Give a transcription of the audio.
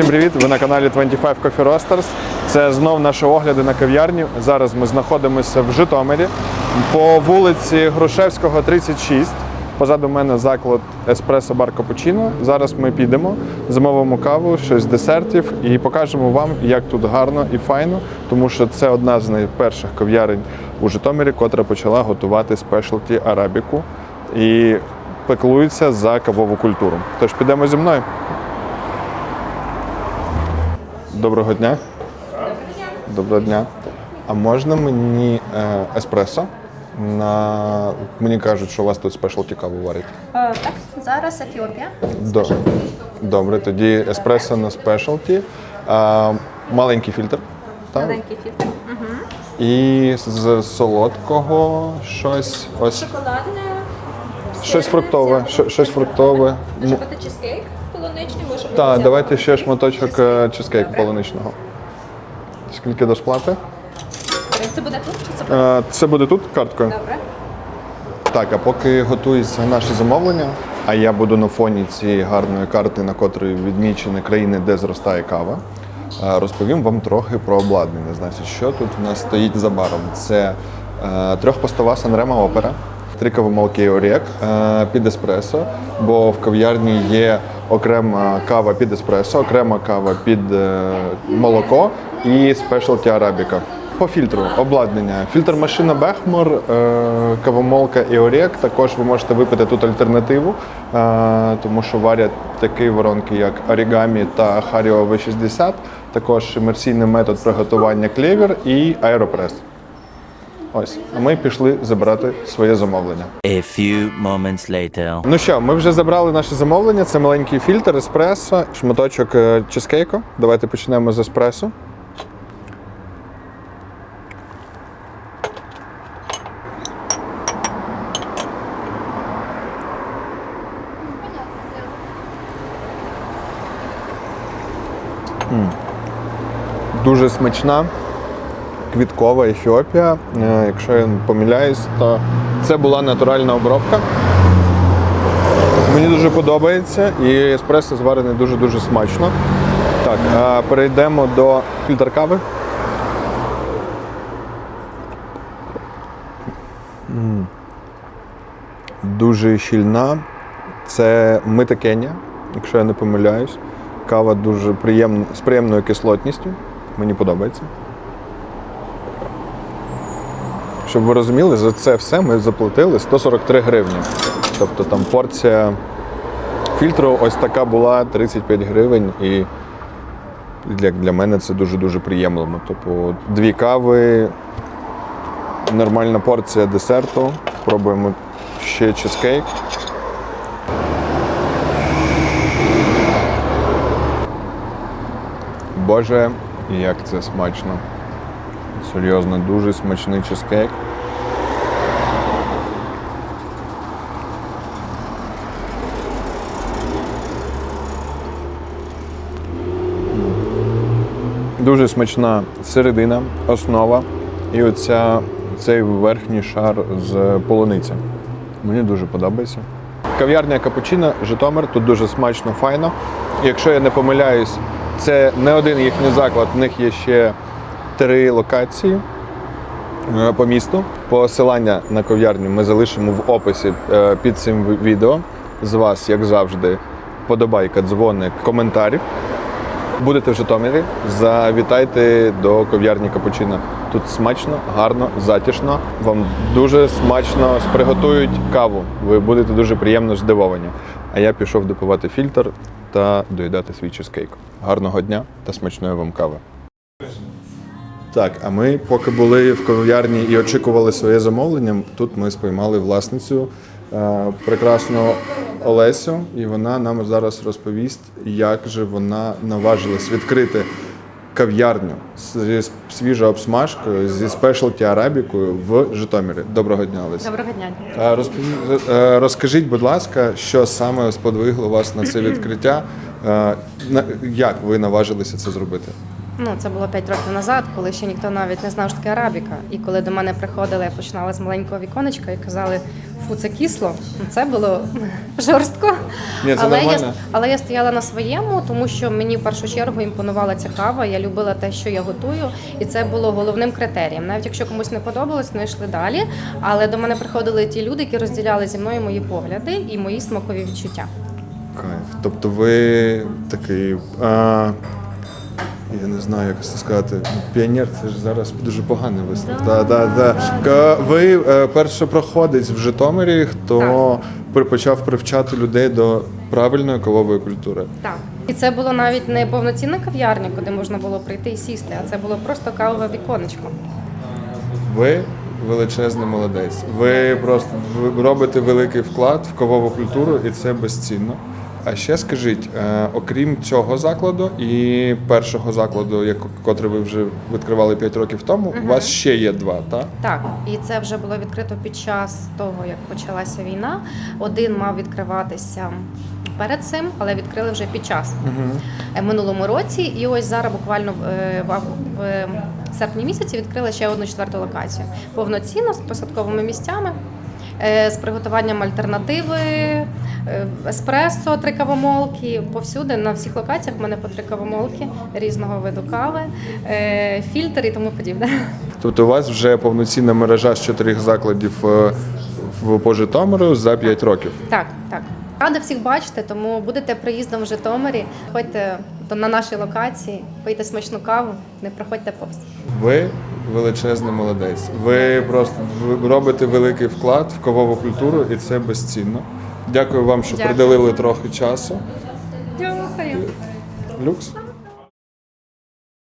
привіт! Ви на каналі 25 Coffee Roasters. Це знов наші огляди на кав'ярню. Зараз ми знаходимося в Житомирі по вулиці Грушевського, 36. Позаду мене заклад Еспресо Бар Капучино. Зараз ми підемо, замовимо каву, щось десертів і покажемо вам, як тут гарно і файно, тому що це одна з найперших кав'ярень у Житомирі, котра почала готувати спешлті арабіку і пеклується за кавову культуру. Тож підемо зі мною. Доброго дня. Доброго дня. А можна мені е, еспресо? На... Мені кажуть, що у вас тут спешлті каву варять. Е, Так, зараз Ефіопія. До... Добре, тоді еспресо на спешлті. А, маленький фільтр. Так? Маленький фільтр. І з солодкого щось. Ось. Шоколадне. Щось фруктове. Щось фруктове. Може бути чизкейк полуничний, може бути. Так, ця- давайте ще шматочок е, чизкейку полуничного. Скільки до сплати? Це буде тут чи це буде? Е, Це буде тут карткою? Добре. Так, а поки готується наше замовлення, а я буду на фоні цієї гарної карти, на котрій відмічені країни, де зростає кава, е, розповім вам трохи про обладнання. Значить, що тут у нас стоїть за баром? Це е, трьохпостова Санрема Опера, три кавомолки Орєк е, під еспресо, бо в кав'ярні є окрема кава під еспресо, окрема кава під е, молоко і спешлті арабіка. По фільтру обладнання. Фільтр машина Бехмор, е, кавомолка і Орєк. Також ви можете випити тут альтернативу, е, тому що варять такі воронки, як Origami та Hario V60. Також імерсійний метод приготування клевер і аеропрес. Ось, а ми пішли забирати своє замовлення. A few moments later. Ну що, ми вже забрали наше замовлення. Це маленький фільтр, еспресо, шматочок е, чизкейку. Давайте почнемо з еспресо. Дуже смачна, квіткова Ефіопія. Е, Якщо я не помиляюсь, то це була натуральна обробка. Мені дуже подобається і еспресо зварений дуже-дуже смачно. Так, перейдемо до фільтр кави. Дуже щільна. Це метакенія, якщо я не помиляюсь. Кава дуже приємна, з приємною кислотністю. Мені подобається. Щоб ви розуміли, за це все ми заплатили 143 гривні. Тобто там порція фільтру ось така була 35 гривень, і для, для мене це дуже-дуже приємно. Тобто дві кави, нормальна порція десерту. Пробуємо ще чизкейк. Боже, як це смачно. Серйозно, дуже смачний чизкейк. Дуже смачна середина, основа і оця, цей верхній шар з полуниці. Мені дуже подобається. Кав'ярня Капучино, Житомир, тут дуже смачно, файно. Якщо я не помиляюсь, це не один їхній заклад, в них є ще три локації е, по місту. Посилання на кав'ярню ми залишимо в описі е, під цим відео. З вас, як завжди, подобайка, дзвоник, коментарі. Будете в Житомирі, завітайте до кав'ярні Капучино. Тут смачно, гарно, затішно. Вам дуже смачно приготують каву. Ви будете дуже приємно здивовані. А я пішов допивати фільтр та доїдати свій чизкейк. Гарного дня та смачної вам кави. Так, а ми поки були в кав'ярні і очікували своє замовлення, тут ми спіймали власницю е, прекрасну Олесю, і вона нам зараз розповість, як же вона наважилась відкрити кав'ярню зі свіжою обсмажкою, зі спешлті арабікою в Житомирі. Доброго дня, Олеся. Доброго дня. Е, розпові- е, Розкажіть, будь ласка, що саме сподвигло вас на це відкриття? Е, Як ви наважилися це зробити? Ну, це було 5 років назад, коли ще ніхто навіть не знав, що таке арабіка. І коли до мене приходили, я починала з маленького віконечка і казали, фу, це кисло. Ну, Це було жорстко. Ні, це але, я, але я стояла на своєму, тому що мені в першу чергу імпонувала ця кава. Я любила те, що я готую, і це було головним критерієм. Навіть якщо комусь не подобалось, ми йшли далі. Але до мене приходили ті люди, які розділяли зі мною мої погляди і мої смакові відчуття. Кайф. Тобто ви такий. А, я не знаю, як це сказати. Ну, Піонер це ж зараз дуже поганий вислов. Да, да, да. Ка- Ви е, першопроходець в Житомирі, хто при- почав привчати людей до правильної кавової культури. Так. І це було навіть не повноцінна кав'ярня, куди можна було прийти і сісти, а це було просто кавове віконечко. Ви величезний молодець. Ви просто робите великий вклад в кавову культуру, і це безцінно. А ще скажіть, е, окрім цього закладу і першого закладу, як- котрий ви вже відкривали 5 років тому, у вас ще є два, так? Так, і це вже було відкрито під час того, як почалася війна. Один мав відкриватися перед цим, але відкрили вже під час е, минулому році. І ось зараз буквально е, в, в серпні місяці відкрили ще одну четверту локацію. Повноцінно з посадковими місцями. Е, З приготуванням альтернативи, е, еспресо, три кавомолки. Повсюди на всіх локаціях в мене по три кавомолки різного виду кави, е, фільтр і тому подібне. Тобто у вас вже повноцінна мережа з чотирьох закладів в по Житомиру за 5 років. Так, так. Рада всіх бачити, тому будете приїздом в Житомирі, ходьте на нашій локації, пийте смачну каву, не проходьте повз. Ви величезний молодець. Ви просто робите великий вклад в кавову культуру, і це безцінно. Дякую вам, що Дякую. приділили трохи часу. Дякую. Люкс.